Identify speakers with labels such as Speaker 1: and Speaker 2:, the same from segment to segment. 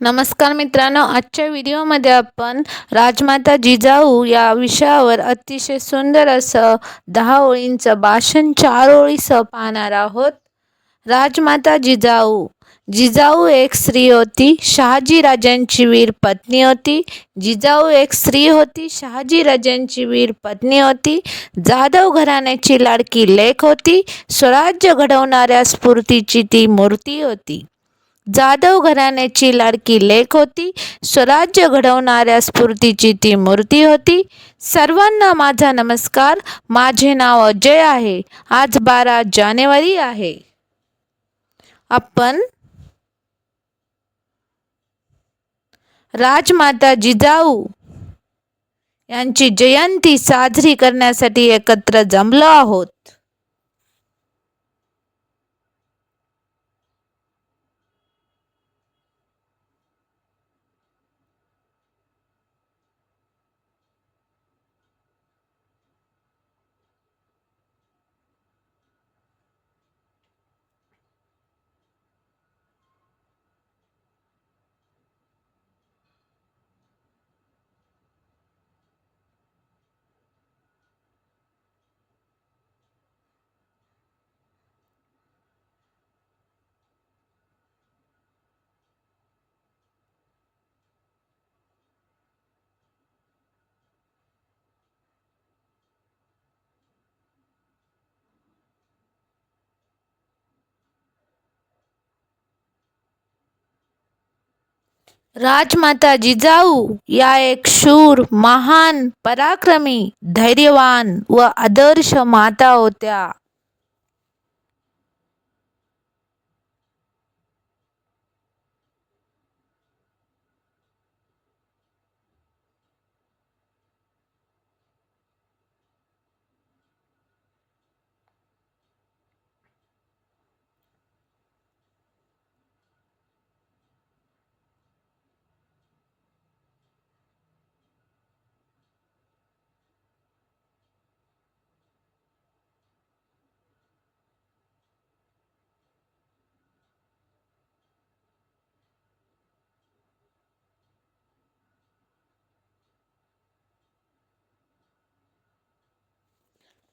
Speaker 1: नमस्कार मित्रांनो आजच्या व्हिडिओमध्ये आपण राजमाता जिजाऊ या विषयावर अतिशय सुंदर असं दहा ओळींचं भाषण चार ओळीसह पाहणार आहोत. राजमाता जिजाऊ. जिजाऊ एक स्त्री होती शहाजी राजांची वीर पत्नी होती. जिजाऊ एक स्त्री होती शहाजी राजांची वीर पत्नी होती. जाधव घराण्याची लाडकी लेख होती. स्वराज्य घडवणाऱ्या स्फूर्तीची ती मूर्ती होती. जाधव घराण्याची लाडकी लेख होती. स्वराज्य घडवणाऱ्या स्फूर्तीची ती मूर्ती होती. सर्वांना माझा नमस्कार. माझे नाव अजय आहे. आज बारा जानेवारी आहे. आपण राजमाता जिजाऊ यांची जयंती साजरी करण्यासाठी एकत्र जमलो आहोत. राजमाता जिजाऊ या एक शूर महान पराक्रमी धैर्यवान व आदर्श माता होत्या.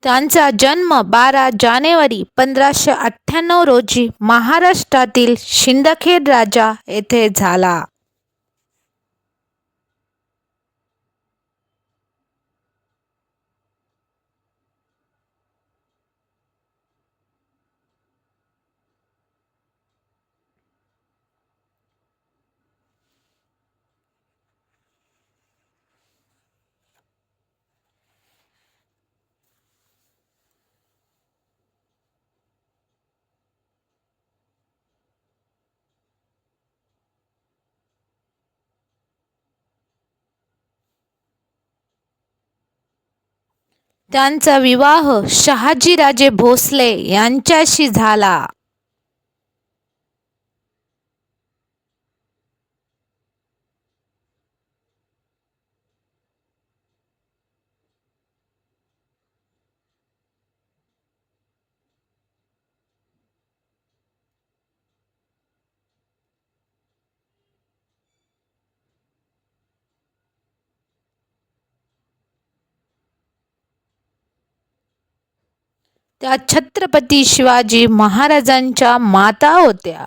Speaker 1: त्यांचा जन्म बारा जानेवारी पंधराशे अठ्ठ्याण्णव रोजी महाराष्ट्रातील शिंदखेड राजा येथे झाला. त्यांचा विवाह शहाजीराजे भोसले यांच्याशी झाला. त्या छत्रपती शिवाजी महाराजांच्या माता होत्या.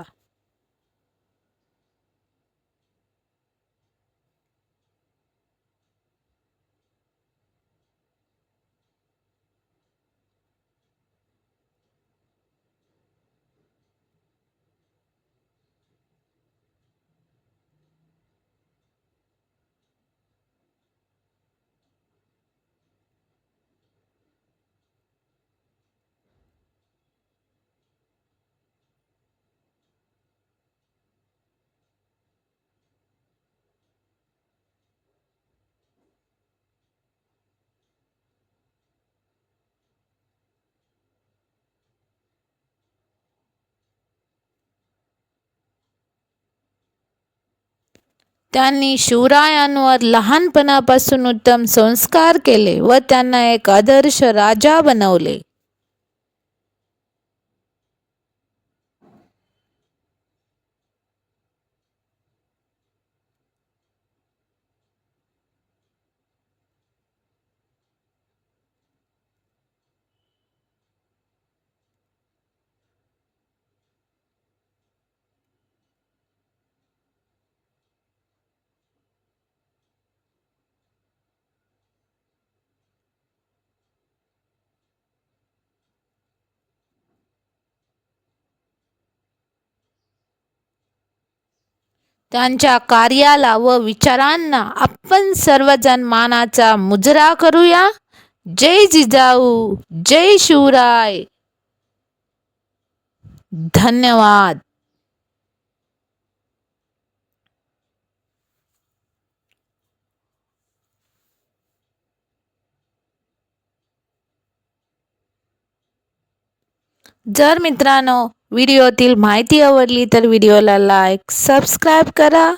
Speaker 1: त्यांनी शिवरायांवर लहानपणापासून उत्तम संस्कार केले व त्यांना एक आदर्श राजा बनवले. त्यांच्या कार्याला व विचारांना आपण सर्वजण मानाचा मुजरा करूया. जय जिजाऊ जय शिवराय. धन्यवाद. जर मित्रांनो व्हिडिओतील माहिती आवडली तर व्हिडिओला लाईक सबस्क्राईब करा.